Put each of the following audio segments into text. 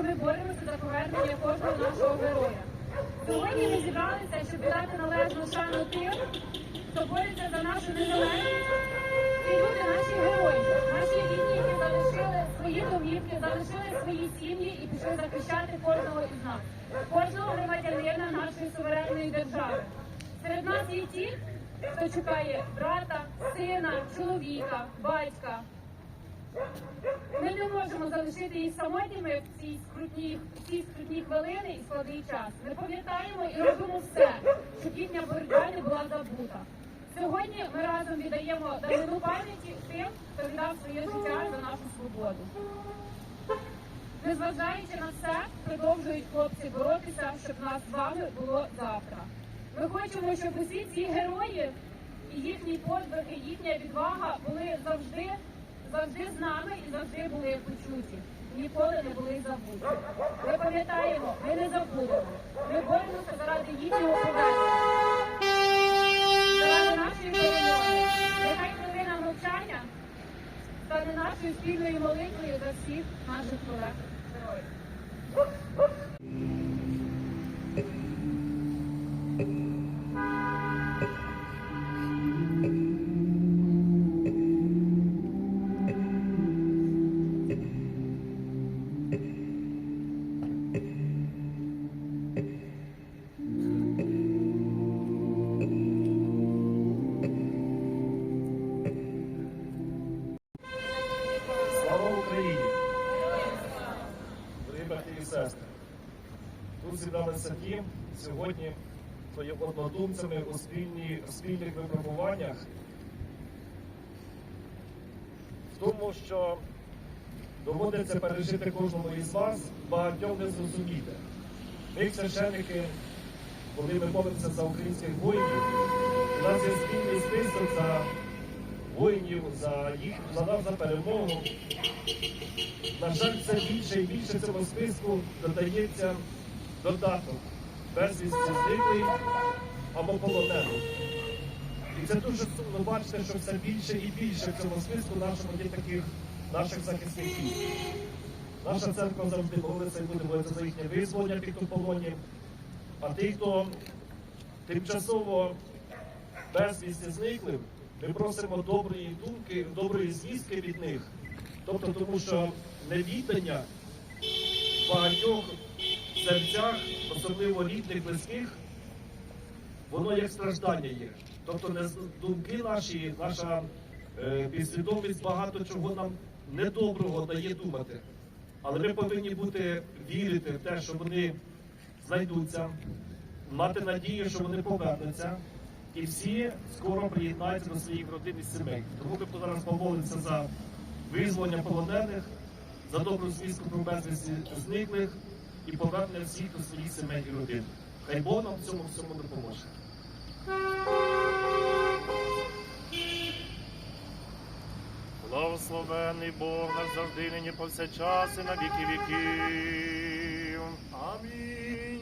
що ми боремося за повернення кожного нашого героя. Сьогодні ми зібралися, щоб дати належну шану тим, хто бореться за нашу незалежність. Ці люди наші герої, наші рідні, які залишили свої домівки, залишили свої сім'ї і пішли захищати кожного із нас, кожного громадянина нашої суверенної держави. Серед нас є ті, хто чекає брата, сина, чоловіка, батька. Ми не можемо залишити їх самотніми в ці скрутні, в ці скрутні хвилини і складний час. Ми пам'ятаємо і робимо все, щоб їхня боротьба не була забута. Сьогодні ми разом віддаємо данину пам'яті тим, хто віддав своє життя за нашу свободу. Незважаючи на все, продовжують хлопці боротися, щоб нас з вами було завтра. Ми хочемо, щоб усі ці герої і їхній подвиг, і їхня відвага були завжди, завжди з нами і завжди були почуті. Ніколи не були забуті. Ми пам'ятаємо, ми не забудемо. Ми боремося заради їхнього повернення. Заради нашої перемоги. Нехай хвилина мовчання стане нашою спільною молитвою за всіх наших колег сьогодні, хто є однодумцями у, спільні, спільних випробуваннях, в тому, що доводиться пережити кожному із вас, багатьом не зрозуміти. Ми, священники, коли ми молимося за українських воїнів, у нас є спільний список за воїнів, за їх за нас за перемогу. На жаль, все більше і більше цього списку додається додаток безвісті зниклий або полонений. І це дуже сумно бачити, що все більше і більше в цьому списку нашому є таких наших захисників. Наша церква завжди молиться і буде молитися за їхнє визволення в полоні. А тих, хто тимчасово безвісті зникли, ми просимо доброї думки, доброї звістки від них. Тобто, тому що невідання серцях, особливо рідних, близьких, воно як страждання є. Тобто думки наші, наша е, підсвідомість багато чого нам недоброго дає думати. Але ми повинні бути вірити в те, що вони знайдуться, мати надію, що вони повернуться, і всі скоро приєднаються до своїх родин і сімей. Тому ми зараз помолимося за визволення полонених, за добру звістку про безвісті зниклих і повернення всіх до своїх сімей і родин. Хай Бог нам в цьому всьому допоможе. Благословений Бог наш завжди, нині повсякчас і на віки віків. Амінь.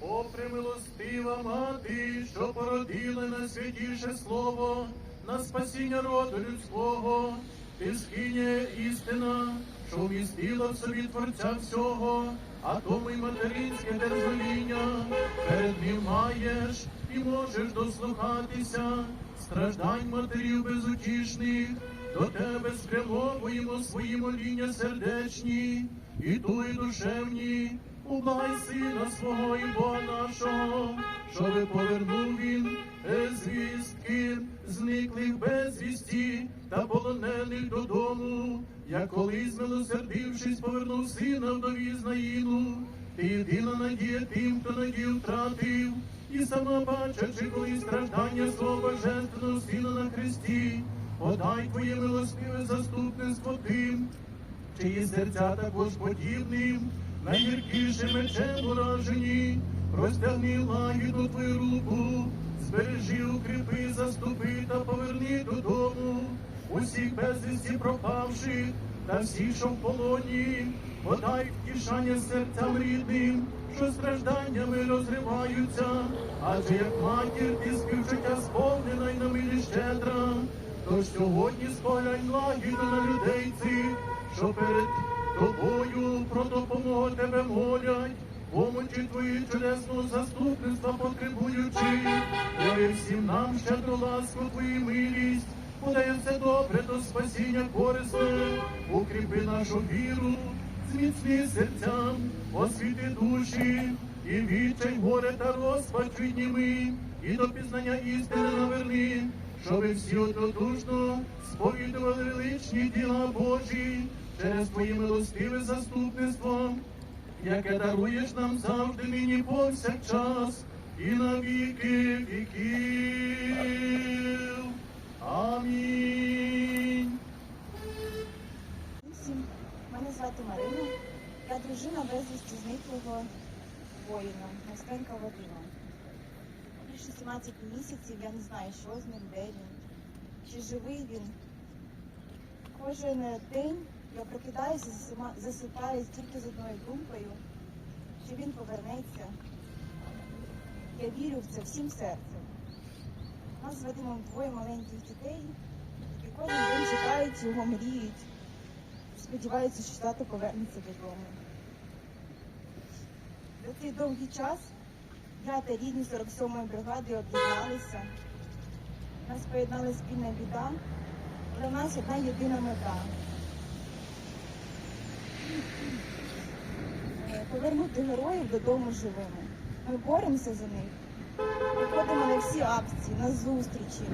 О, примилостива мати, що породила найсвятіше слово на спасіння роду людського, ти скиня істина, що вмістила в собі Творця всього, а тому й материнське дерзоління перед ним маєш і можеш дослухатися. Страждань матерів безутішних, до тебе спрямовуємо свої моління сердечні. І туї душевні, ублагай сина свого і Бога нашого, щоби повернув він звістки, зниклих безвісті та полонених додому, як колись милосердившись, повернув сина вдові знаїну. Ти єдина надія тим, хто надію втратив, і сама бачачи, коли страждання свого божественного сина на хресті, подай Твоє милостиве заступництво тим, чиї серця також подібним, найгіркішим мечем поражені, простягни лагіду Твою руку, збережи, укріпи, заступи та поверни додому усіх безвісті пропавших та всіх, що в полоні, подай втішання серцям рідним, що стражданнями розриваються, адже як матір ти співчуття сповнена й на милі щедра, то сьогодні споглянь лагіду на людей цих, що перед тобою про допомогу тебе молять, помочі твої чудесного заступництва потребуючи, яви всім нам щедру ласку твою милість, подай все добре до спасіння корисне, укріпи нашу віру, зміцни серцям, освіти душі, і відчай горе та розпач відніми, і до пізнання істини наверни, щоби всі однодушно сповідували величні діла Божі через Твоє милостиве заступництво, яке даруєш нам завжди нині повсякчас і на віки віків. Амінь. Всім, мене звати Марина. Я дружина безвісті зниклого воїна, Москенка Вадима. Більше 17 місяців я не знаю, що з ним, де він, чи живий він. Кожен день я прокидаюся, засима- засипаю тільки з одною думкою, що він повернеться. Я вірю в це всім серцем. Нас з Вадимом двоє маленьких дітей, і кожен день чекають його, мріють. Сподіваюся, що тато повернеться додому. За цей довгий час я та рідні 47-ї бригади об'єдналися. Нас поєднала спільна біда, в нас одна єдина мета. Е, Повернути героїв додому живими. Ми боремося за них. Виходимо на всі акції, на зустрічі.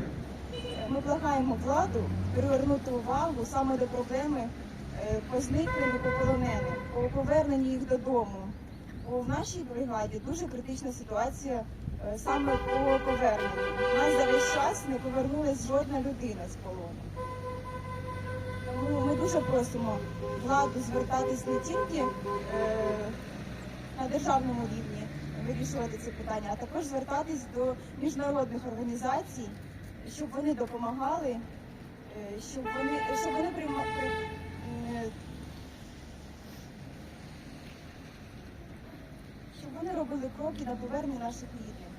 Е, Ми благаємо владу привернути увагу саме до проблеми е, по зниклим і по поверненню їх додому. Бо в нашій бригаді дуже критична ситуація е, саме по поверненню. У нас за весь час не повернулась жодна людина з полону. Тому ми дуже просимо владу звертатись не тільки на державному рівні, вирішувати це питання, а також звертатись до міжнародних організацій, щоб вони допомагали, е, щоб вони, щоб вони прийма, при, е, щоб вони робили кроки на повернення наших рідних.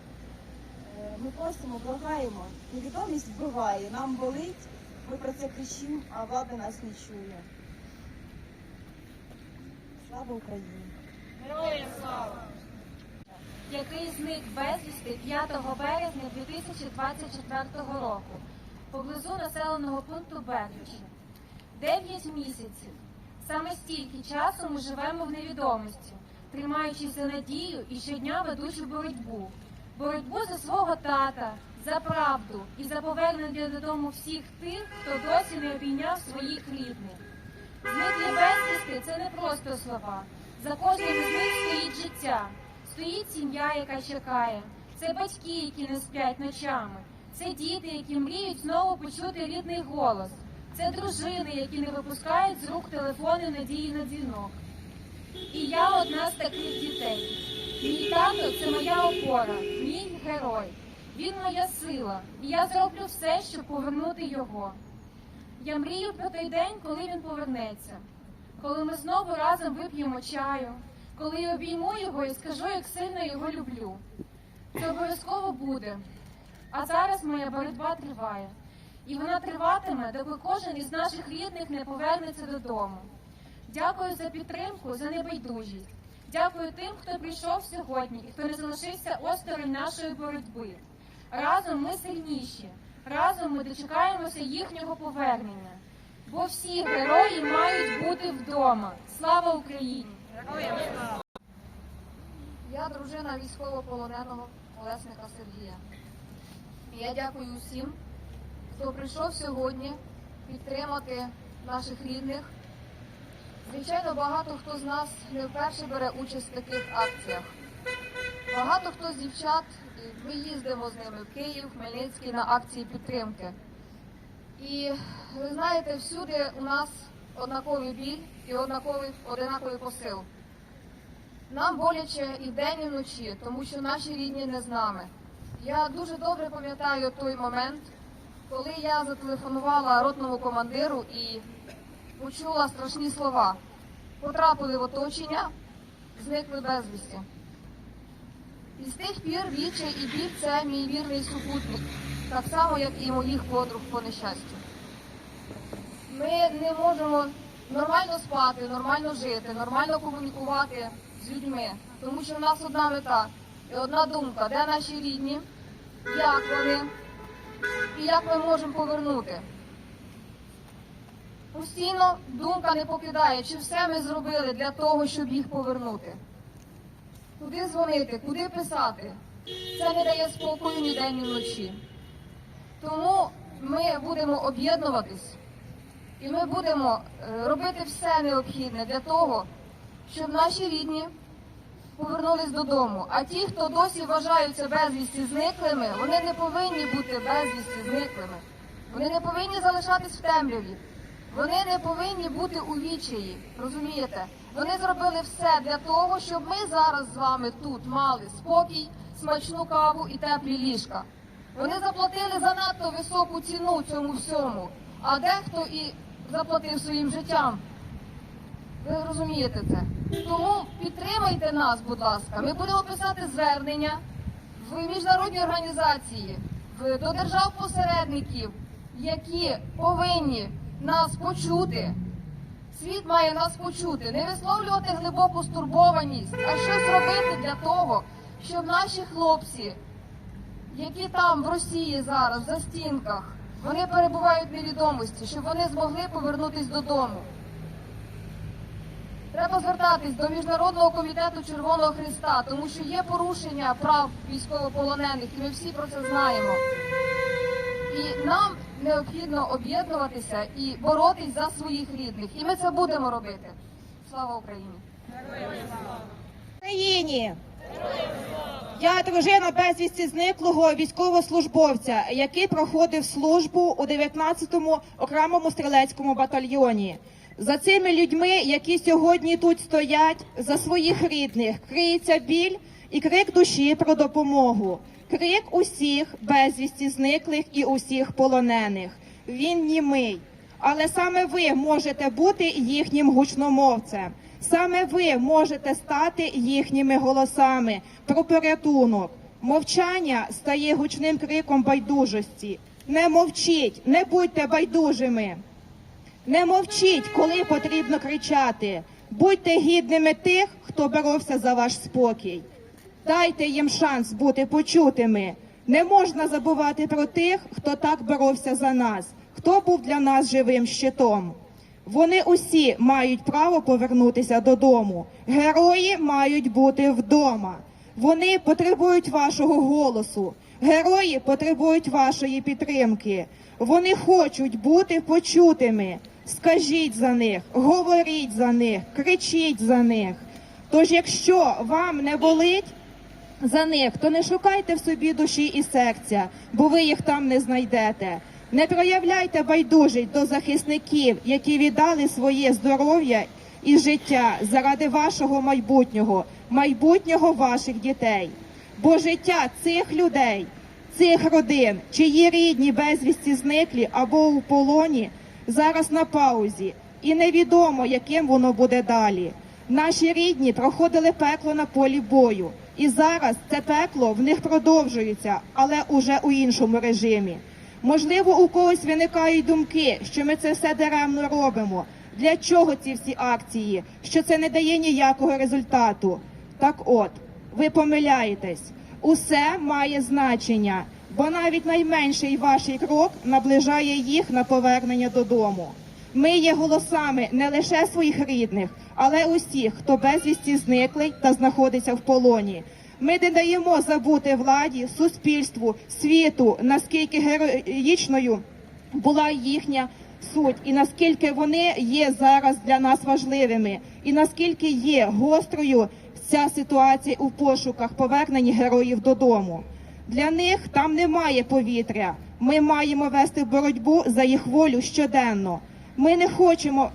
Е, Ми просимо, благаємо, невідомість вбиває, нам болить, ми про це кричимо, а влада нас не чує. Слава Україні! Який зник безвісти 5 березня 2024 року поблизу населеного пункту Бердичі. Дев'ять місяців. Саме стільки часу ми живемо в невідомості, тримаючись за надію і щодня ведучи боротьбу. Боротьбу за свого тата, за правду і за повернення додому всіх тих, хто досі не обійняв своїх рідних. Зниклі безвісти це не просто слова. За кожним з них стоїть життя, стоїть сім'я, яка чекає. Це батьки, які не сплять ночами. Це діти, які мріють знову почути рідний голос. Це дружини, які не випускають з рук телефони надії на дзвінок. І я одна з таких дітей. Мій тато це моя опора, мій герой. Він моя сила, і я зроблю все, щоб повернути його. Я мрію про той день, коли він повернеться, коли ми знову разом вип'ємо чаю, коли я обійму його і скажу, як сильно його люблю. Це обов'язково буде. А зараз моя боротьба триває. І вона триватиме, доки кожен із наших рідних не повернеться додому. Дякую за підтримку, за небайдужість. Дякую тим, хто прийшов сьогодні і хто не залишився осторонь нашої боротьби. Разом ми сильніші, разом ми дочекаємося їхнього повернення. Бо всі герої мають бути вдома. Слава Україні! Я дружина військовополоненого Олесника Сергія. Я дякую усім, хто прийшов сьогодні підтримати наших рідних. Звичайно, багато хто з нас не вперше бере участь в таких акціях. Багато хто з дівчат, ми їздимо з ними в Київ, Хмельницький на акції підтримки. І ви знаєте, всюди у нас однаковий біль і однаковий одинаковий посил. Нам боляче і вдень, і вночі, тому що наші рідні не з нами. Я дуже добре пам'ятаю той момент, коли я зателефонувала ротному командиру і почула страшні слова. Потрапили в оточення, зникли безвісті. І з тих пір віче і біль це мій вірний супутник, так само, як і моїх подруг по нещастю. Ми не можемо нормально спати, нормально жити, нормально комунікувати з людьми, тому що в нас одна мета і одна думка, де наші рідні, як вони і як ми можемо повернути. Постійно думка не покидає, чи все ми зробили для того, щоб їх повернути. Куди дзвонити, куди писати? Це не дає спокою ні день, ні вночі. Тому ми будемо об'єднуватись і ми будемо е, робити все необхідне для того, щоб наші рідні повернулись додому. А ті, хто досі вважаються безвісті зниклими, вони не повинні бути безвісті зниклими. Вони не повинні залишатись в темряві. Вони не повинні бути у відчаї. Розумієте? Вони зробили все для того, щоб ми зараз з вами тут мали спокій, смачну каву і теплі ліжка. Вони заплатили занадто високу ціну цьому всьому, а дехто і заплатив своїм життям. Ви розумієте це? Тому підтримайте нас, будь ласка. Ми будемо писати звернення в міжнародні організації, до держав-посередників, які повинні нас почути. Світ має нас почути, не висловлювати глибоку стурбованість, а щось робити для того, щоб наші хлопці, які там в Росії зараз, в застінках, вони перебувають в невідомості, щоб вони змогли повернутись додому. Треба звертатись до Міжнародного комітету Червоного Христа, тому що є порушення прав військовополонених, і ми всі про це знаємо. І нам необхідно об'єднуватися і боротись за своїх рідних. І ми це будемо робити. Слава Україні! Україні. Я дружина безвісті зниклого військовослужбовця, який проходив службу у 19-му окремому стрілецькому батальйоні. За цими людьми, які сьогодні тут стоять, за своїх рідних, криється біль і крик душі про допомогу. Крик усіх безвісті зниклих і усіх полонених. Він німий. Але саме ви можете бути їхнім гучномовцем. Саме ви можете стати їхніми голосами про порятунок. Мовчання стає гучним криком байдужості. Не мовчіть, не будьте байдужими. Не мовчіть, коли потрібно кричати. Будьте гідними тих, хто боровся за ваш спокій. Дайте їм шанс бути почутими. Не можна забувати про тих, хто так боровся за нас, хто був для нас живим щитом. Вони усі мають право повернутися додому. Герої мають бути вдома. Вони потребують вашого голосу. Герої потребують вашої підтримки. Вони хочуть бути почутими. Скажіть за них, говоріть за них, кричіть за них. Тож, якщо вам не болить, за них, то не шукайте в собі душі і серця, бо ви їх там не знайдете. Не проявляйте байдужість до захисників, які віддали своє здоров'я і життя заради вашого майбутнього, майбутнього ваших дітей. Бо життя цих людей, цих родин, чиї рідні безвісті зниклі або у полоні, зараз на паузі, і невідомо, яким воно буде далі. Наші рідні проходили пекло на полі бою, і зараз це пекло в них продовжується, але уже у іншому режимі. Можливо, у когось виникають думки, що ми це все даремно робимо. Для чого ці всі акції? Що це не дає ніякого результату. Так от, ви помиляєтесь, усе має значення, бо навіть найменший ваш крок наближає їх на повернення додому. Ми є голосами не лише своїх рідних, але усіх, хто безвісті зниклий та знаходиться в полоні. Ми не даємо забути владі, суспільству, світу, наскільки героїчною була їхня суть, і наскільки вони є зараз для нас важливими, і наскільки є гострою ця ситуація у пошуках повернення героїв додому. Для них там немає повітря, Ми маємо вести боротьбу за їх волю щоденно. Ми не хочемо,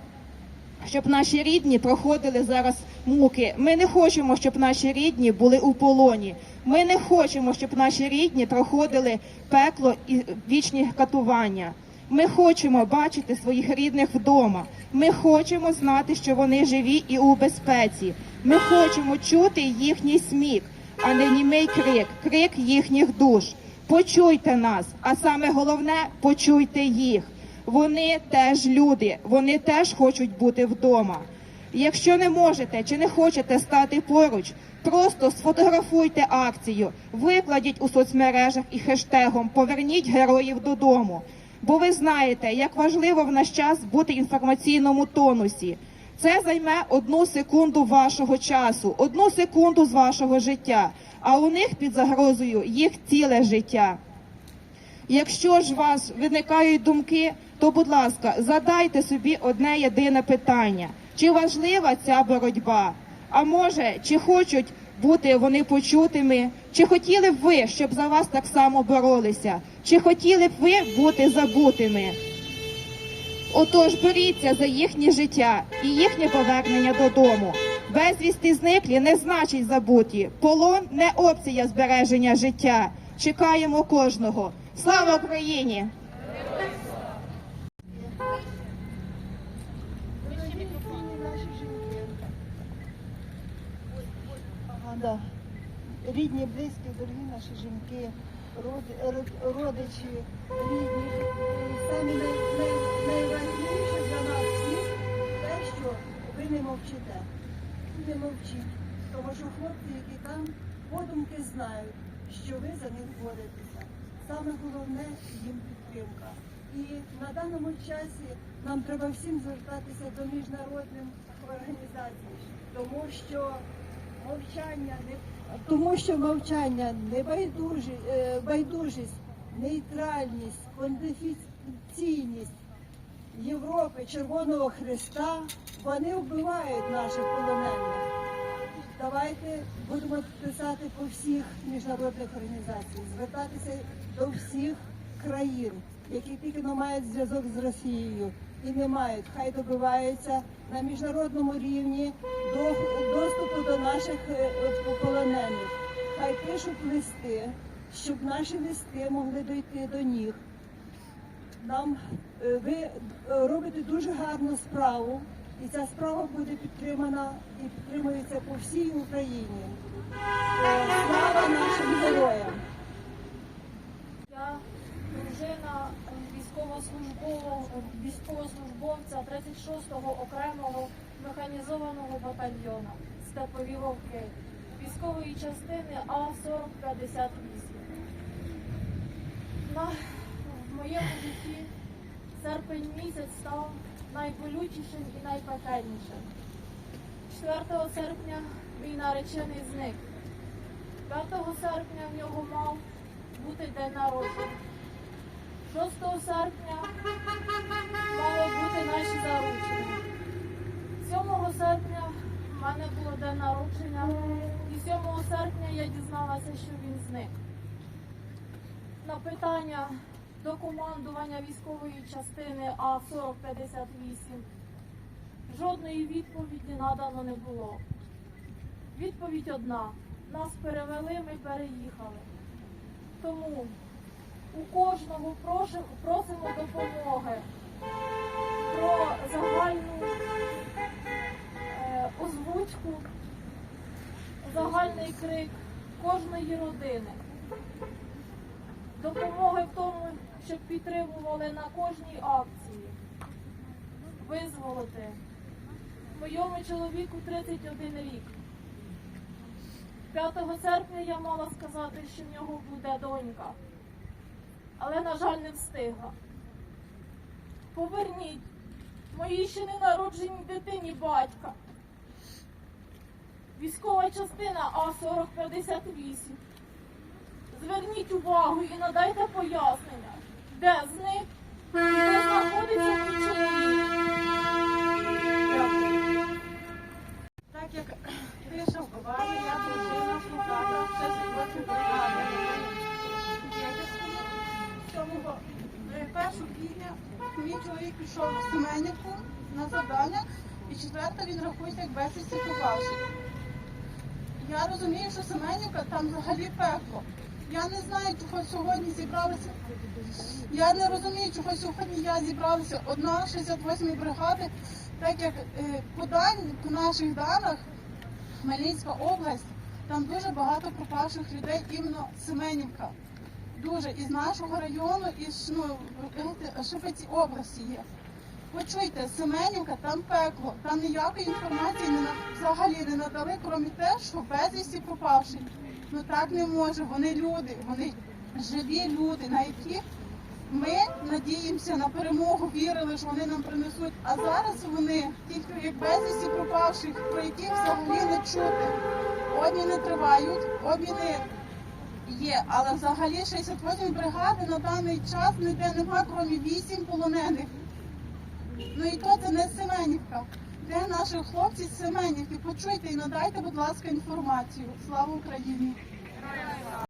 щоб наші рідні проходили зараз муки. Ми не хочемо, щоб наші рідні були у полоні. Ми не хочемо, щоб наші рідні проходили пекло і вічні катування. Ми хочемо бачити своїх рідних вдома. Ми хочемо знати, що вони живі і у безпеці. Ми хочемо чути їхній сміх, а не німий крик, крик їхніх душ. Почуйте нас, а саме головне почуйте їх. Вони теж люди, вони теж хочуть бути вдома. Якщо не можете чи не хочете стати поруч, просто сфотографуйте акцію, викладіть у соцмережах і хештегом Поверніть героїв додому. Бо ви знаєте, як важливо в наш час бути в інформаційному тонусі. Це займе одну секунду вашого часу, одну секунду з вашого життя. А у них під загрозою їх ціле життя. Якщо ж у вас виникають думки, то, будь ласка, задайте собі одне єдине питання: чи важлива ця боротьба? А може, чи хочуть бути вони почутими? Чи хотіли б ви, щоб за вас так само боролися? Чи хотіли б ви бути забутими? Отож, боріться за їхнє життя і їхнє повернення додому. Безвісти зниклі не значить забуті. Полон не опція збереження життя. Чекаємо кожного. Слава Україні! Ага, да. Рідні, близькі, дорогі наші жінки, родичі, рідні. Най- найважливіше для нас всіх те, що ви не мовчите. Не мовчіть. Тому що хлопці, які там, подумки знають, що ви за них боретеся. Саме головне їм підтримка. І на даному часі нам треба всім звертатися до міжнародних організацій, тому що мовчання не тому, що мовчання, небайдужі, е, байдужість, нейтральність, конфіденційність Європи, Червоного Христа, вони вбивають наших полонених. Давайте будемо писати по всіх міжнародних організаціях, звертатися до всіх країн, які тільки не мають зв'язок з Росією і не мають. Хай добиваються на міжнародному рівні до доступу до наших е, полонених. Хай пишуть листи, щоб наші листи могли дойти до них. Нам е, ви е, робите дуже гарну справу, і ця справа буде підтримана і підтримується по всій Україні. Слава нашим героям! Я дружина військовослужбовця 36-го окремого механізованого батальйону Степові Вовки військової частини А-4058. На в моєму житті серпень місяць став найболючішим і найпекельнішим. 4 серпня мій наречений зник. 5 серпня в нього мав бути день народження. 6 серпня мало бути наші заручення. 7 серпня в мене було день народження, і 7 серпня я дізналася, що він зник. На питання до командування військової частини А-4058 жодної відповіді надано не було. Відповідь одна. Нас перевели, ми переїхали. Тому у кожного прошу- просимо допомоги про загальну е, озвучку, загальний крик кожної родини. Допомоги в тому, щоб підтримували на кожній акції. Визволити. Моєму чоловіку 31 рік. 5 серпня я мала сказати, що в нього буде донька, але, на жаль, не встигла. Поверніть моїй ще ненародженій дитині батька. Військова частина А-4058. Зверніть увагу і надайте пояснення, де зник і де знаходиться мій чоловік. Дякую. Так як пише вбиває, я дружина Слухата, 6 років бригади. 7 чоловік пішов в Семенівку на завдання, і четверта він рахується як безвісті пропавший. Я розумію, що Семенівка там взагалі пекло. Я не знаю, чого сьогодні зібралися. Я не розумію, чого сьогодні я зібралася одна 68-ї бригади, так як е, по, по наших даних Хмельницька область, там дуже багато пропавших людей, іменно Семенівка. Дуже із нашого району, із ну, Шепеці області є. Почуйте, Семенівка, там пекло, там ніякої інформації не на- взагалі не надали, крім те, що безвісті пропавши. Ну так не може. Вони люди, вони живі люди, на яких ми надіємося на перемогу, вірили, що вони нам принесуть. А зараз вони тільки як безвісті пропавших, про яких взагалі не чути. Обміни тривають, обміни є, але взагалі 68 бригади на даний час ніде нема, крім 8 полонених. Ну і то це не Семенівка. Де наші хлопці з Семенівки? Почуйте і надайте, будь ласка, інформацію. Слава Україні!